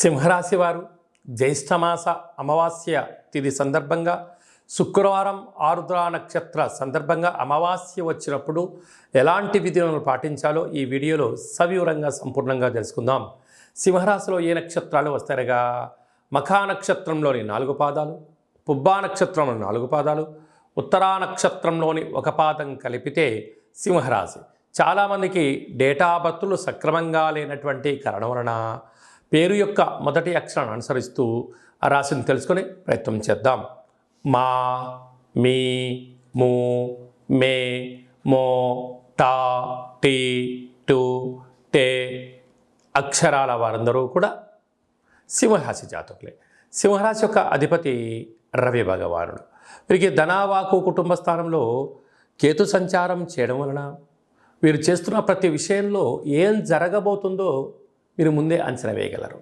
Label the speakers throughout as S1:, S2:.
S1: సింహరాశి వారు జ్యేష్ఠమాస అమావాస్య తిథి సందర్భంగా శుక్రవారం ఆరుద్ర నక్షత్ర సందర్భంగా అమావాస్య వచ్చినప్పుడు ఎలాంటి విధులను పాటించాలో ఈ వీడియోలో సవివరంగా సంపూర్ణంగా తెలుసుకుందాం. సింహరాశిలో ఏ నక్షత్రాలు వస్తారగా మఖా నక్షత్రంలోని నాలుగు పాదాలు పుబ్బా నక్షత్రంలోని నాలుగు పాదాలు ఉత్తరా నక్షత్రంలోని ఒక పాదం కలిపితే సింహరాశి. చాలామందికి డేటా బర్తులు సక్రమంగా లేనటువంటి కారణం వలన పేరు యొక్క మొదటి అక్షరాన్ని అనుసరిస్తూ ఆ రాశిని తెలుసుకొని ప్రయత్నం చేద్దాం. మా మీ మూ మే మో టా టీ టు టే అక్షరాల వారందరూ కూడా సింహరాశి జాతకులే. సింహరాశి యొక్క అధిపతి రవి భగవానుడు. వీరికి ధనావాకు కుటుంబ స్థానంలో కేతు సంచారం చేయడం వలన వీరు చేస్తున్న ప్రతి విషయంలో ఏం జరగబోతుందో మీరు ముందే అంచనా వేయగలరు.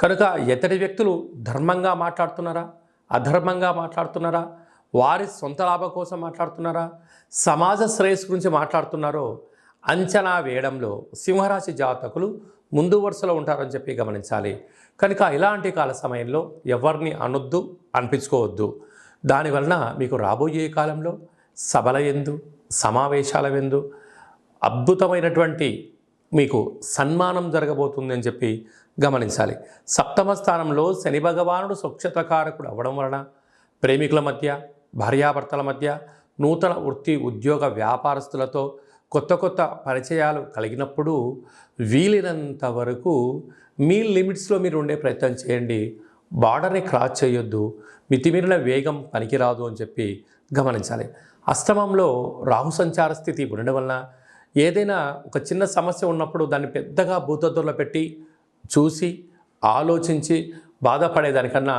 S1: కనుక ఎతడి వ్యక్తులు ధర్మంగా మాట్లాడుతున్నారా? అధర్మంగా మాట్లాడుతున్నారా? వారి సొంత లాభం కోసం మాట్లాడుతున్నారా? సమాజ శ్రేయస్సు గురించి మాట్లాడుతున్నారో అంచనా వేయడంలో సింహరాశి జాతకులు ముందు వరుసలో ఉంటారని చెప్పి గమనించాలి. కనుక ఇలాంటి కాల సమయంలో ఎవరిని అనొద్దు అనిపించుకోవద్దు. దానివలన మీకు రాబోయే కాలంలో సభల ఎందు సమావేశాల ఎందు అద్భుతమైనటువంటి మీకు సన్మానం జరగబోతుంది అని చెప్పి గమనించాలి. సప్తమ స్థానంలో శని భగవానుడు స్వచ్ఛతకారకుడు అవ్వడం వలన ప్రేమికుల మధ్య భార్యాభర్తల మధ్య నూతన వృత్తి ఉద్యోగ వ్యాపారస్తులతో కొత్త కొత్త పరిచయాలు కలిగినప్పుడు వీలైనంత వరకు మీ లిమిట్స్లో మీరు ఉండే ప్రయత్నం చేయండి. బార్డర్ని క్రాస్ చేయొద్దు. మితిమీరిన వేగం పనికిరాదు అని చెప్పి గమనించాలి. అష్టమంలో రాహు సంచార స్థితి ఉండడం వలన ఏదైనా ఒక చిన్న సమస్య ఉన్నప్పుడు దాన్ని పెద్దగా భూతద్దులో పెట్టి చూసి ఆలోచించి బాధపడేదానికన్నా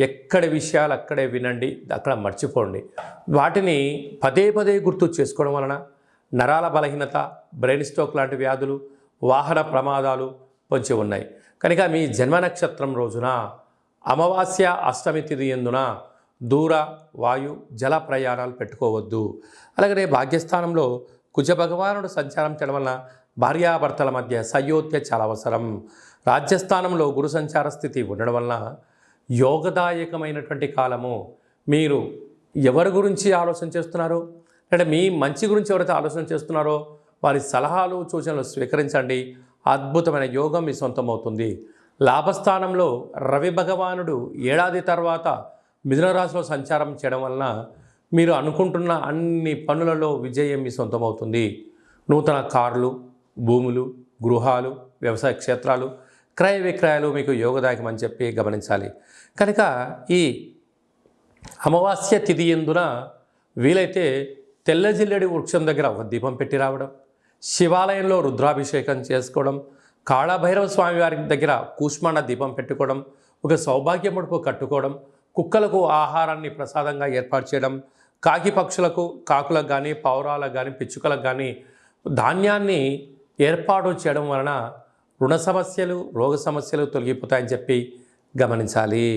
S1: ఎక్కడ విషయాలు అక్కడే వినండి అక్కడ మర్చిపోండి. వాటిని పదే పదే గుర్తు చేసుకోవడం వలన నరాల బలహీనత బ్రెయిన్ స్ట్రోక్ లాంటి వ్యాధులు వాహన ప్రమాదాలు పొంచి ఉన్నాయి. కనుక మీ జన్మ నక్షత్రం రోజున అమావాస్య అష్టమి తిథి ఎందున దూర వాయు జల ప్రయాణాలు పెట్టుకోవద్దు. అలాగనే భాగ్యస్థానంలో కుజ భగవానుడు సంచారం చేయడం వలన భార్యాభర్తల మధ్య సయోధ్య చాలా అవసరం. రాజ్యస్థానంలో గురు సంచార స్థితి ఉండడం వలన యోగదాయకమైనటువంటి కాలము. మీరు ఎవరి గురించి ఆలోచన చేస్తున్నారో? అంటే మీ మంచి గురించి ఎవరైతే ఆలోచన చేస్తున్నారో వారి సలహాలు సూచనలు స్వీకరించండి. అద్భుతమైన యోగం మీ సొంతమవుతుంది. లాభస్థానంలో రవి భగవానుడు ఏడాది తర్వాత మిథున రాశిలో సంచారం చేయడం వలన మీరు అనుకుంటున్న అన్ని పనులలో విజయం మీ సొంతమవుతుంది. నూతన కార్లు భూములు గృహాలు వ్యవసాయ క్షేత్రాలు క్రయ విక్రయాలు మీకు యోగదాయకం అని చెప్పి గమనించాలి. కనుక ఈ అమావాస్య తిథి ఎందున వీలైతే తెల్లజిల్లెడి వృక్షం దగ్గర ఒక దీపం పెట్టి రావడం శివాలయంలో రుద్రాభిషేకం చేసుకోవడం కాళభైరవ స్వామివారి దగ్గర కూష్మాండ దీపం పెట్టుకోవడం ఒక సౌభాగ్య ముడుపు కట్టుకోవడం కుక్కలకు ఆహారాన్ని ప్రసాదంగా ఏర్పాటు చేయడం కాకి పక్షులకు కాకులకు కానీ పౌరాలకు కానీ పిచ్చుకలకు కానీ ధాన్యాన్ని ఏర్పాటు చేయడం వలన రుణ సమస్యలు రోగ సమస్యలు తొలగిపోతాయని చెప్పి గమనించాలి.